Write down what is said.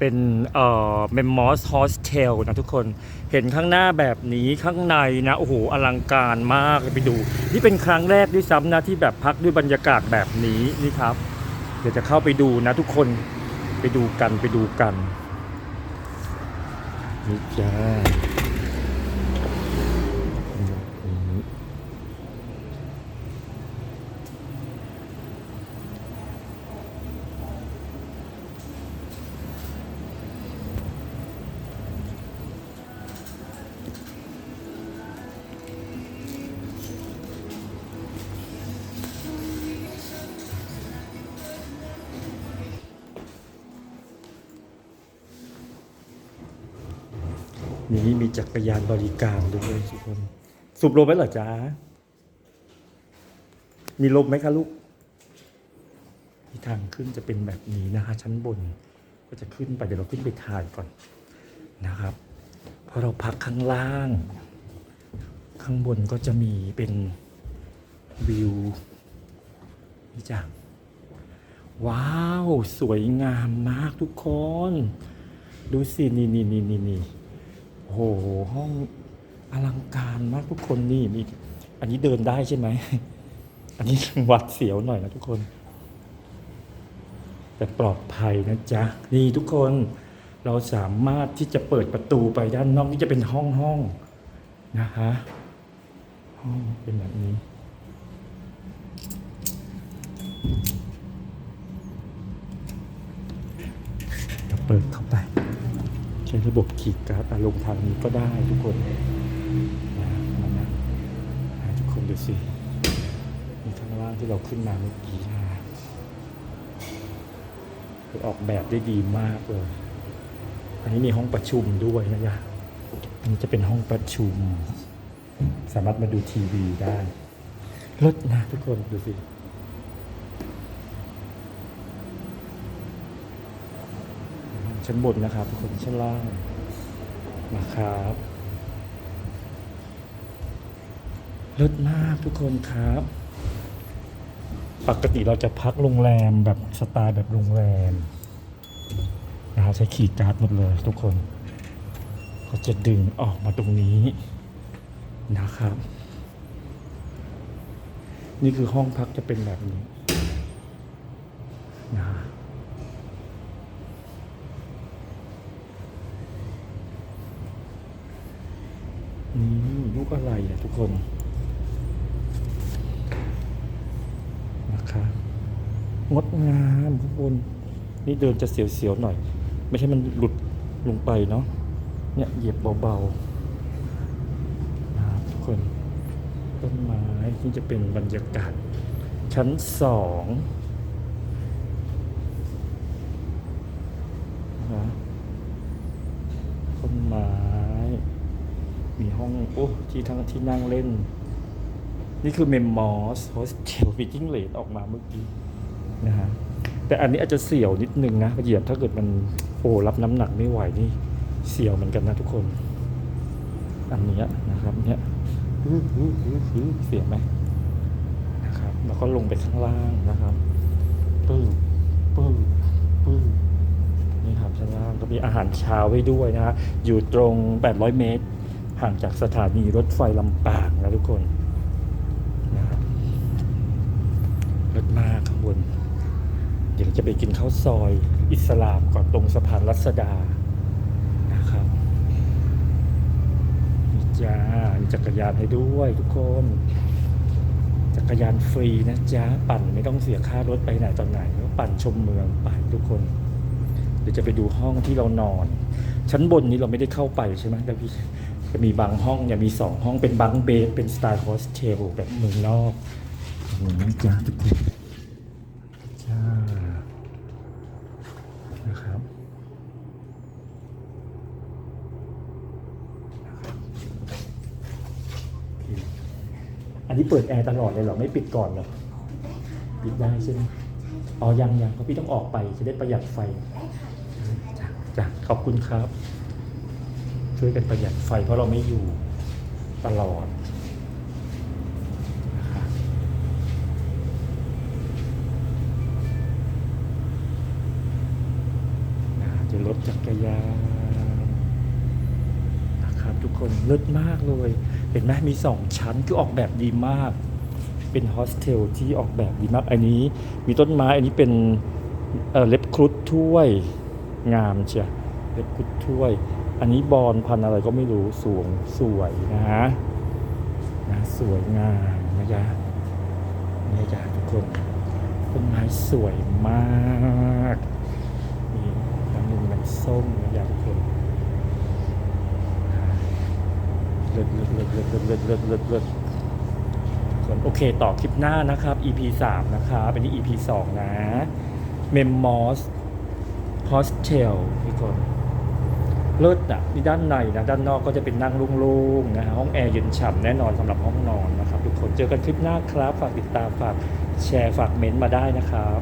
เป็นเอ่อเมมมอสโฮสเทลนะทุกคนเห็นข้างหน้าแบบนี้ข้างในนะ โอ้โห อลังการมากไปดู นี่เป็นครั้งแรกด้วยซ้ำนะ ที่แบบพักด้วยบรรยากาศแบบนี้นี่ครับ เดี๋ยวจะเข้าไปดูนะทุกคนไปดูกันไปดูกันนี่จ้า นี่มีจักรยานบริการด้วยทุกคน สูบลมไหมเหรอจ๊ะ มีลมไหมคะลูกที่ทางขึ้นจะเป็นแบบนี้นะคะ ชั้นบนก็จะขึ้นไปเดี๋ยวเราขึ้นไปถ่ายก่อนนะครับพราะเราพักข้างล่าง ข้างบนก็จะมีเป็นวิวนี่จ้ะว้าว สวยงามมากทุกคน ดูสิ นี่นี่นี่นี่นี่ โอ้โหห้องอลังการมากทุกคนนี่มีอันนี้เดินได้ใช่ไหม อันนี้หวัดเสียวหน่อยนะทุกคน แต่ปลอดภัยนะจ๊ะ นี่ทุกคนเราสามารถที่จะเปิดประตูไปด้านนอกนี่จะเป็นห้องห้องนะคะห้องเป็นแบบนี้เราเปิดเข้าไป ใช้ระบบขีดการ์ดอะลงทางนี้ก็ได้ทุกคนนะมานะทุกคนดูสิมีข้างล่างที่เราขึ้นมาเมื่อกี้นะคือออกแบบได้ดีมากเลย อันนี้มีห้องประชุมด้วยนะยะอันนี้จะเป็นห้องประชุม สามารถมาดูทีวีได้ลิศนะทุกคนดูสิ ชั้นบนนะครับทุกคนชั้นล่างนะครับเลิศมากทุกคนครับ ปกติเราจะพักโรงแรมแบบสไตล์แบบโรงแรมนะครับใช้ขีดการ์ดหมดเลยทุกคน ก็จะดึงออกมาตรงนี้นะครับ นี่คือห้องพักจะเป็นแบบนี้นะ นี่ลูกอะไรอะทุกคนนะคะงดงามทุกคน นี่เดินจะเสียวๆหน่อย ไม่ใช่มันหลุดลงไปเนาะเนี่ยเหยียบเบาๆนะทุกคน ต้นไม้ที่จะเป็นบรรยากาศ ชั้นสองนะต้นไม้ มีห้องโอ้ที่ทั้งที่นั่งเล่น นี่คือเมมมอสโฮสเทลฟิจิ้งเลดออกมาเมื่อกี้นะฮะแต่อันนี้อาจจะเสียวนิดนึงนะเหยียบถ้าเกิดมันโอ้รับน้ำหนักไม่ไหวนี่เสียวเหมือนกันนะทุกคน อันนี้นะครับเนี่ยเสียไหมนะครับแล้วก็ลงไปข้างล่างนะครับปึ้งปึ้งปึ้งนี่ครับชั้นล่างก็มีอาหารเช้าไว้ด้วยนะฮะอยู่ตรง 800 เมตร ห่างจากสถานีรถไฟลำปางนะทุกคนนะครับรถมากข้างบน เดี๋ยวจะไปกินข้าวซอย อิสลามก่อนตรงสะพานรัศดานะครับนี่จ้ามีจักรยานให้ด้วยทุกคน จักรยานฟรีนะจ๊ะปั่นไม่ต้องเสียค่ารถไปไหนตอนไหนก็ปั่นชมเมืองไปทุกคนเดี๋ยวจะไปดูห้องที่เรานอน ชั้นบนนี้เราไม่ได้เข้าไปใช่ไหมแต่พี่ จะมีบางห้องเนี่ยมีสองห้องเป็นบังเบดเป็นสไตล์โฮสเทลแบบเมืองนอกอย่างนี้จ้าทุกคนจ้านะครับอันนี้เปิดแอร์ตลอดเลยเหรอ ไม่ปิดก่อนเหรอ ปิดได้ใช่ไหมอ๋อยังยังเพราะพี่ต้องออกไปจะได้ประหยัดไฟจ้ะจ้ะขอบคุณครับ ช่วยกันประหยัดไฟเพราะเราไม่อยู่ตลอดนะะจะรถจักรยานนะครับทุกคนเลิศมากเลย เห็นไหมมีสองชั้นคือออกแบบดีมาก เป็นโฮสเทลที่ออกแบบดีมาก อันนี้มีต้นไม้อันนี้เป็นเอ่อเล็บครุฑถ้วยงามเชียเล็บครุฑถ้วย อันนี้บอลพันอะไรก็ไม่รู้สวงสวยนะฮะนะสวยงามนะจ๊ะนี่จ้ะทุกคนต้นไม้สวยมากนี่น้ำมันมันส้มนะจ๊ะทุกคนเลิศเลิศเลิศเลิศเลิศเลิศเลิศเลิศทุกคนโอเคต่อคลิปหน้านะครับ EP 3นะครับอันนี้ EP 2 นะ Memos Hostel ทุกคน เลิศนะนี่ด้านในนะด้านนอกก็จะเป็นนั่งโล่งๆนะฮะห้องแอร์เย็นฉ่ำแน่นอนสำหรับห้องนอนนะครับทุกคนเจอกันคลิปหน้าครับ ฝากติดตามฝากแชร์ฝากเม้นต์มาได้นะครับ